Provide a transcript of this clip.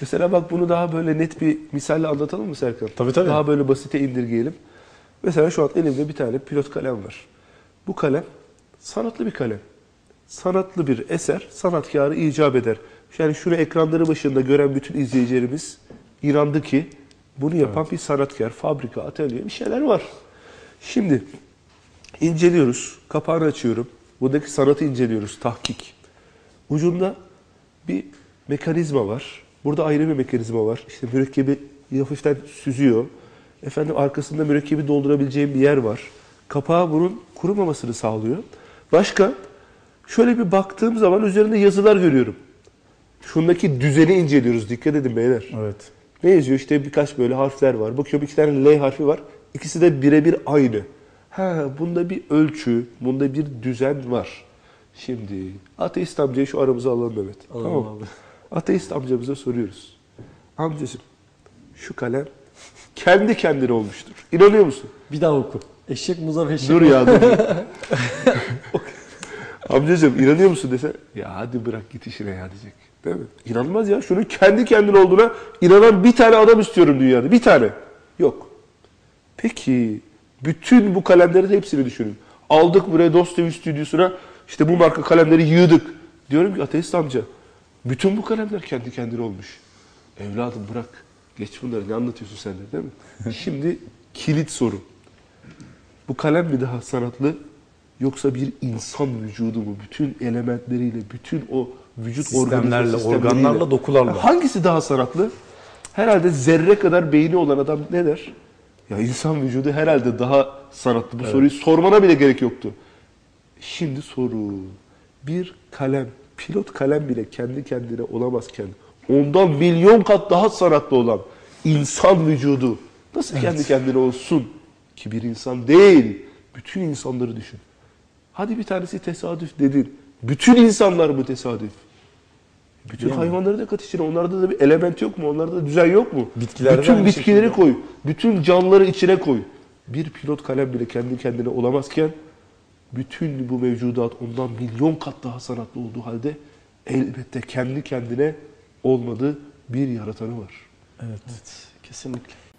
Mesela bak bunu daha böyle net bir misalle anlatalım mı Serkan? Tabii, tabii. Daha böyle basite indirgeyelim. Mesela şu an elimde bir tane pilot kalem var. Bu kalem sanatlı bir kalem. Sanatlı bir eser, sanatkarı icap eder. Yani şunu ekranları başında gören bütün izleyicilerimiz inandı ki bunu yapan bir sanatkar, fabrika, atölye bir şeyler var. Şimdi inceliyoruz, kapağını açıyorum. Buradaki sanatı inceliyoruz, tahkik. Ucunda bir mekanizma var. Burada ayrı bir mekanizma var. İşte mürekkebi hafiften süzüyor. Efendim arkasında mürekkebi doldurabileceğim bir yer var. Kapağı bunun kurumamasını sağlıyor. Başka şöyle bir baktığım zaman üzerinde yazılar görüyorum. Şundaki düzeni inceliyoruz. Dikkat edin beyler. Evet. Ne yazıyor? İşte birkaç böyle harfler var. Bakıyorum iki tane L harfi var. İkisi de birebir aynı. Ha, bunda bir ölçü, bunda bir düzen var. Şimdi ateist amcayı şu aramıza alalım Mehmet. Alalım tamam abi. Ateist amcamıza soruyoruz. Amcacığım şu kalem kendi kendine olmuştur. İnanıyor musun? Bir daha oku. Eşek muzaf eşek. Dur ya dur. Amcacığım inanıyor musun dese ya hadi bırak git işine ya diyecek. Değil mi? İnanılmaz ya. Şunun kendi kendine olduğuna inanan bir tane adam istiyorum dünyada. Bir tane. Yok. Peki bütün bu kalemlerin hepsini düşünün. Aldık buraya Dostoyev stüdyosuna işte bu marka kalemleri yığdık. Diyorum ki ateist amca bütün bu kalemler kendi kendine olmuş. Evladım bırak. Geç bunları ne anlatıyorsun sen de değil mi? Şimdi kilit soru. Bu kalem mi daha sanatlı yoksa bir insan vücudu mu? Bütün elementleriyle, bütün o vücut Sistemlerle, organlarla, dokularla. Hangisi daha sanatlı? Herhalde zerre kadar beyni olan adam ne der? Ya insan vücudu herhalde daha sanatlı. Bu soruyu sormana bile gerek yoktu. Şimdi soru. Bir kalem, pilot kalem bile kendi kendine olamazken ondan milyon kat daha sanatlı olan insan vücudu nasıl kendi kendine olsun ki bir insan değil. Bütün insanları düşün. Hadi bir tanesi tesadüf dedin. Bütün insanlar mı tesadüf? Bütün Yani. hayvanları da kat içine. Onlarda da bir element yok mu? Onlarda da düzen yok mu? Bitkilerde Bütün bitkileri şekilde. koy. Bütün canlıları içine koy. Bir pilot kalem bile kendi kendine olamazken bütün bu mevcudat ondan milyon kat daha sanatlı olduğu halde elbette kendi kendine olmadığı bir yaratanı var. Evet. Kesinlikle.